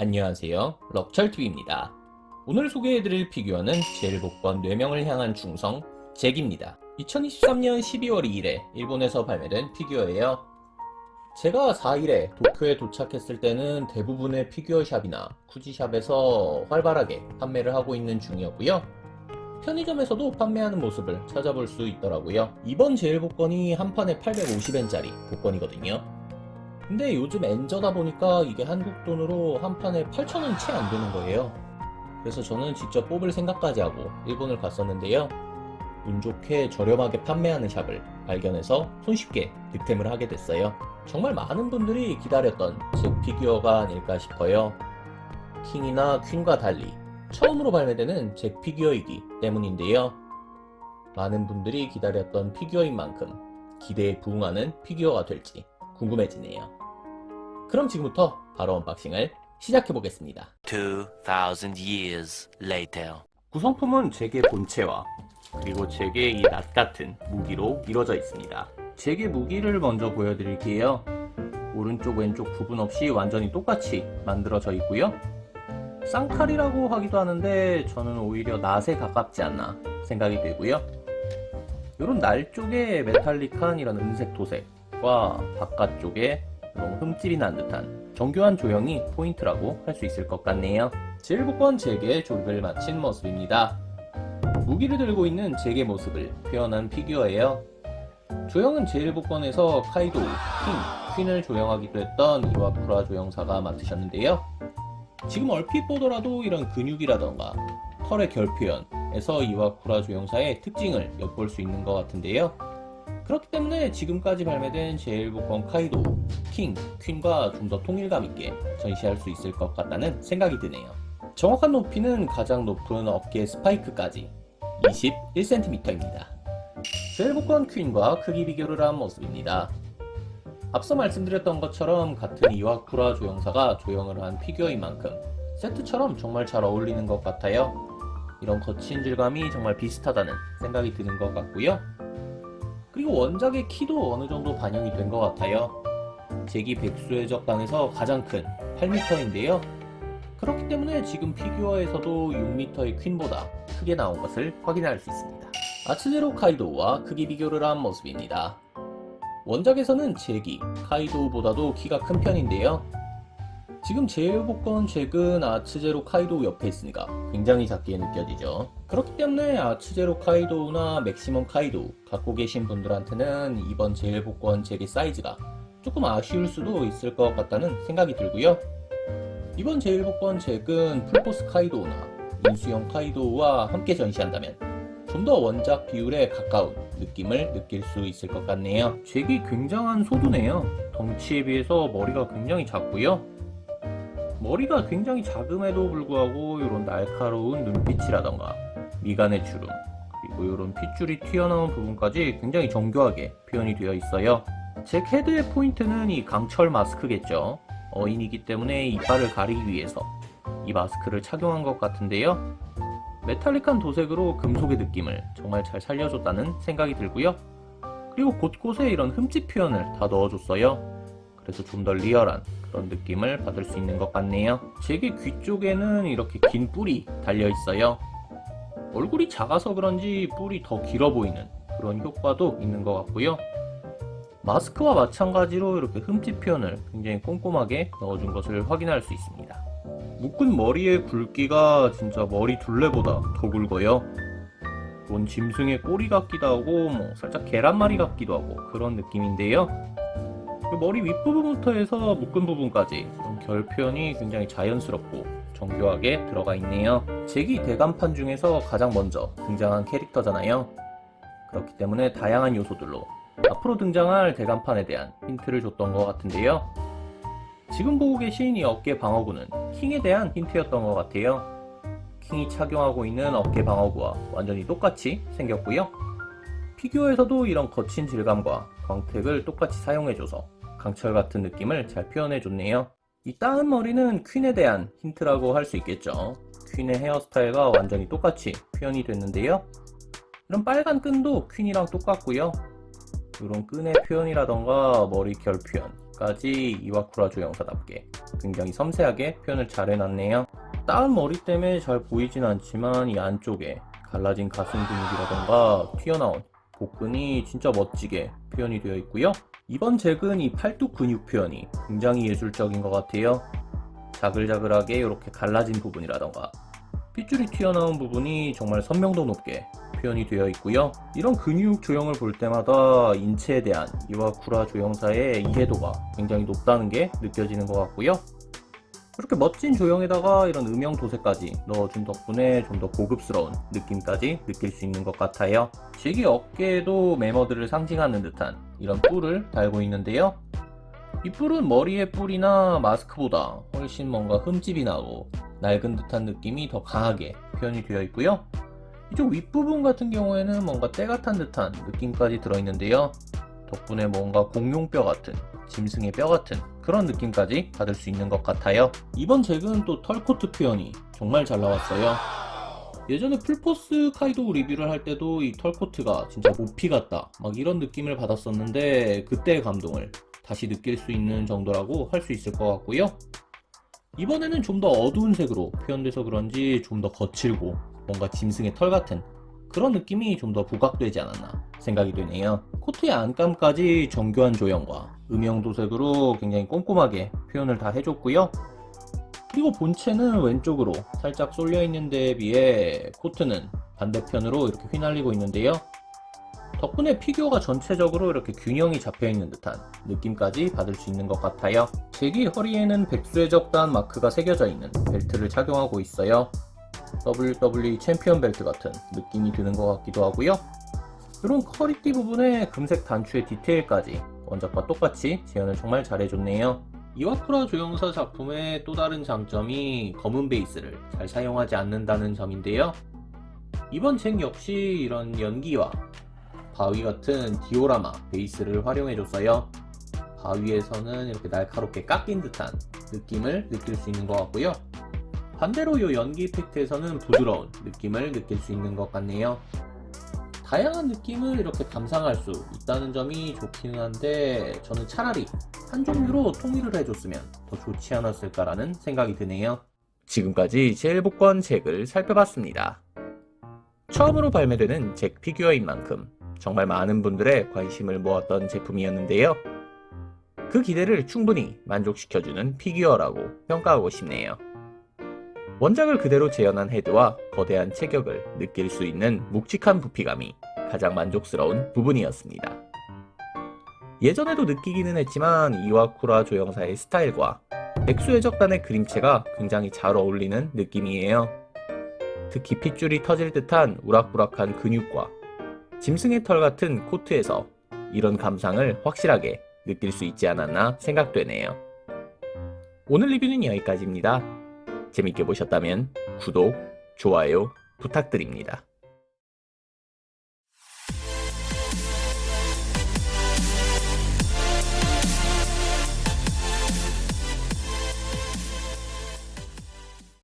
안녕하세요. 럭철TV입니다. 오늘 소개해드릴 피규어는 제일 복권 4명을 향한 충성 잭입니다. 2023년 12월 2일에 일본에서 발매된 피규어예요. 제가 4일에 도쿄에 도착했을 때는 대부분의 피규어 샵이나 쿠지샵에서 활발하게 판매를 하고 있는 중이었고요. 편의점에서도 판매하는 모습을 찾아볼 수 있더라고요. 이번 제일 복권이 한 판에 850엔짜리 복권이거든요. 근데 요즘 엔저다 보니까 이게 한국 돈으로 한 판에 8,000원 채 안 되는 거예요. 그래서 저는 직접 뽑을 생각까지 하고 일본을 갔었는데요. 운 좋게 저렴하게 판매하는 샵을 발견해서 손쉽게 득템을 하게 됐어요. 정말 많은 분들이 기다렸던 제 피규어가 아닐까 싶어요. 킹이나 퀸과 달리 처음으로 발매되는 제 피규어이기 때문인데요. 많은 분들이 기다렸던 피규어인 만큼 기대에 부응하는 피규어가 될지 궁금해지네요. 그럼 지금부터 바로 언박싱을 시작해 보겠습니다. 2,000 years later. 구성품은 제게 본체와 그리고 제게 이 낫 같은 무기로 이루어져 있습니다. 제게 무기를 먼저 보여드릴게요. 오른쪽 왼쪽 구분 없이 완전히 똑같이 만들어져 있고요. 쌍칼이라고 하기도 하는데 저는 오히려 낫에 가깝지 않나 생각이 되고요. 이런 날 쪽에 메탈릭한 이런 은색 도색 과 바깥쪽에 너무 흠집이 난 듯한 정교한 조형이 포인트라고 할 수 있을 것 같네요. 제일복권 제게 조립을 마친 모습입니다. 무기를 들고 있는 제게 모습을 표현한 피규어예요. 조형은 제일복권에서 카이도, 킹, 퀸을 조형하기도 했던 이와쿠라 조형사가 맡으셨는데요. 지금 얼핏 보더라도 이런 근육이라던가 털의 결 표현에서 이와쿠라 조형사의 특징을 엿볼 수 있는 것 같은데요. 그렇기 때문에 지금까지 발매된 제일복권 카이도, 킹, 퀸과 좀 더 통일감 있게 전시할 수 있을 것 같다는 생각이 드네요. 정확한 높이는 가장 높은 어깨 스파이크까지 21cm입니다. 제일복권 퀸과 크기 비교를 한 모습입니다. 앞서 말씀드렸던 것처럼 같은 이와쿠라 조형사가 조형을 한 피규어인 만큼 세트처럼 정말 잘 어울리는 것 같아요. 이런 거친 질감이 정말 비슷하다는 생각이 드는 것 같고요. 그리고 원작의 키도 어느 정도 반영이 된 것 같아요. 제기 백수의 적당에서 가장 큰 8m인데요. 그렇기 때문에 지금 피규어에서도 6m의 퀸보다 크게 나온 것을 확인할 수 있습니다. 아츠제로 카이도우와 크기 비교를 한 모습입니다. 원작에서는 제기, 카이도우보다도 키가 큰 편인데요. 지금 제일복권 잭은 아츠제로 카이도우 옆에 있으니까 굉장히 작게 느껴지죠. 그렇기 때문에 아츠제로 카이도우나 맥시멈 카이도우 갖고 계신 분들한테는 이번 제일복권 잭의 사이즈가 조금 아쉬울 수도 있을 것 같다는 생각이 들고요. 이번 제일복권 잭은 풀포스 카이도우나 인수형 카이도우와 함께 전시한다면 좀 더 원작 비율에 가까운 느낌을 느낄 수 있을 것 같네요. 잭이 굉장한 소두네요. 덩치에 비해서 머리가 굉장히 작고요. 머리가 굉장히 작음에도 불구하고 이런 날카로운 눈빛이라던가 미간의 주름 그리고 이런 핏줄이 튀어나온 부분까지 굉장히 정교하게 표현이 되어 있어요. 잭 헤드의 포인트는 이 강철 마스크겠죠. 어인이기 때문에 이빨을 가리기 위해서 이 마스크를 착용한 것 같은데요. 메탈릭한 도색으로 금속의 느낌을 정말 잘 살려줬다는 생각이 들고요. 그리고 곳곳에 이런 흠집 표현을 다 넣어줬어요. 그래서 좀 더 리얼한 그런 느낌을 받을 수 있는 것 같네요. 제게 귀 쪽에는 이렇게 긴 뿔이 달려 있어요. 얼굴이 작아서 그런지 뿔이 더 길어 보이는 그런 효과도 있는 것 같고요. 마스크와 마찬가지로 이렇게 흠집 표현을 굉장히 꼼꼼하게 넣어준 것을 확인할 수 있습니다. 묶은 머리의 굵기가 진짜 머리 둘레보다 더 굵어요. 뭔 짐승의 꼬리 같기도 하고 뭐 살짝 계란말이 같기도 하고 그런 느낌인데요. 그 머리 윗부분부터 해서 묶은 부분까지 결 표현이 굉장히 자연스럽고 정교하게 들어가 있네요. 제기 대간판 중에서 가장 먼저 등장한 캐릭터잖아요. 그렇기 때문에 다양한 요소들로 앞으로 등장할 대간판에 대한 힌트를 줬던 것 같은데요. 지금 보고 계신 이 어깨 방어구는 킹에 대한 힌트였던 것 같아요. 킹이 착용하고 있는 어깨 방어구와 완전히 똑같이 생겼고요. 피규어에서도 이런 거친 질감과 광택을 똑같이 사용해줘서 강철 같은 느낌을 잘 표현해 줬네요. 이 따은 머리는 퀸에 대한 힌트라고 할 수 있겠죠. 퀸의 헤어스타일과 완전히 똑같이 표현이 됐는데요. 이런 빨간 끈도 퀸이랑 똑같고요. 이런 끈의 표현이라던가 머리 결 표현 끝까지 이와쿠라 조형사답게 굉장히 섬세하게 표현을 잘 해놨네요. 따은 머리 때문에 잘 보이진 않지만 이 안쪽에 갈라진 가슴 근육이라던가 튀어나온 복근이 진짜 멋지게 표현이 되어 있고요. 이번 잭은 이 팔뚝 근육 표현이 굉장히 예술적인 것 같아요. 자글자글하게 이렇게 갈라진 부분이라던가 핏줄이 튀어나온 부분이 정말 선명도 높게 표현이 되어 있고요. 이런 근육 조형을 볼 때마다 인체에 대한 이와쿠라 조형사의 이해도가 굉장히 높다는 게 느껴지는 것 같고요. 이렇게 멋진 조형에다가 이런 음영 도세까지 넣어준 덕분에 좀 더 고급스러운 느낌까지 느낄 수 있는 것 같아요. 제기 어깨에도 매머드를 상징하는 듯한 이런 뿔을 달고 있는데요. 이 뿔은 머리의 뿔이나 마스크보다 훨씬 뭔가 흠집이 나고 낡은 듯한 느낌이 더 강하게 표현이 되어 있고요. 이쪽 윗부분 같은 경우에는 뭔가 때가 탄 듯한 느낌까지 들어있는데요. 덕분에 뭔가 공룡뼈 같은, 짐승의 뼈 같은 그런 느낌까지 받을 수 있는 것 같아요. 이번 잭은 또 털코트 표현이 정말 잘 나왔어요. 예전에 풀포스 카이도 리뷰를 할 때도 이 털코트가 진짜 모피 같다 막 이런 느낌을 받았었는데 그때의 감동을 다시 느낄 수 있는 정도라고 할 수 있을 것 같고요. 이번에는 좀 더 어두운 색으로 표현돼서 그런지 좀 더 거칠고 뭔가 짐승의 털 같은 그런 느낌이 좀 더 부각되지 않았나 생각이 되네요. 코트의 안감까지 정교한 조형과 음영 도색으로 굉장히 꼼꼼하게 표현을 다 해줬고요. 그리고 본체는 왼쪽으로 살짝 쏠려 있는 데에 비해 코트는 반대편으로 이렇게 휘날리고 있는데요. 덕분에 피규어가 전체적으로 이렇게 균형이 잡혀 있는 듯한 느낌까지 받을 수 있는 것 같아요. 제기 허리에는 백수의 적단 마크가 새겨져 있는 벨트를 착용하고 있어요. WWE 챔피언 벨트 같은 느낌이 드는 것 같기도 하고요. 이런 허리띠 부분에 금색 단추의 디테일까지 원작과 똑같이 재현을 정말 잘해줬네요. 이와쿠라 조형사 작품의 또 다른 장점이 검은 베이스를 잘 사용하지 않는다는 점인데요. 이번 잭 역시 이런 연기와 바위 같은 디오라마 베이스를 활용해줬어요. 바위에서는 이렇게 날카롭게 깎인 듯한 느낌을 느낄 수 있는 것 같고요. 반대로 이 연기 이펙트에서는 부드러운 느낌을 느낄 수 있는 것 같네요. 다양한 느낌을 이렇게 감상할 수 있다는 점이 좋기는 한데 저는 차라리 한 종류로 통일을 해줬으면 더 좋지 않았을까라는 생각이 드네요. 지금까지 제일 복권 잭을 살펴봤습니다. 처음으로 발매되는 잭 피규어인 만큼 정말 많은 분들의 관심을 모았던 제품이었는데요. 그 기대를 충분히 만족시켜주는 피규어라고 평가하고 싶네요. 원작을 그대로 재현한 헤드와 거대한 체격을 느낄 수 있는 묵직한 부피감이 가장 만족스러운 부분이었습니다. 예전에도 느끼기는 했지만 이와쿠라 조형사의 스타일과 백수의 적단의 그림체가 굉장히 잘 어울리는 느낌이에요. 특히 핏줄이 터질 듯한 우락부락한 근육과 짐승의 털 같은 코트에서 이런 감상을 확실하게 느낄 수 있지 않았나 생각되네요. 오늘 리뷰는 여기까지입니다. 재밌게 보셨다면 구독, 좋아요 부탁드립니다.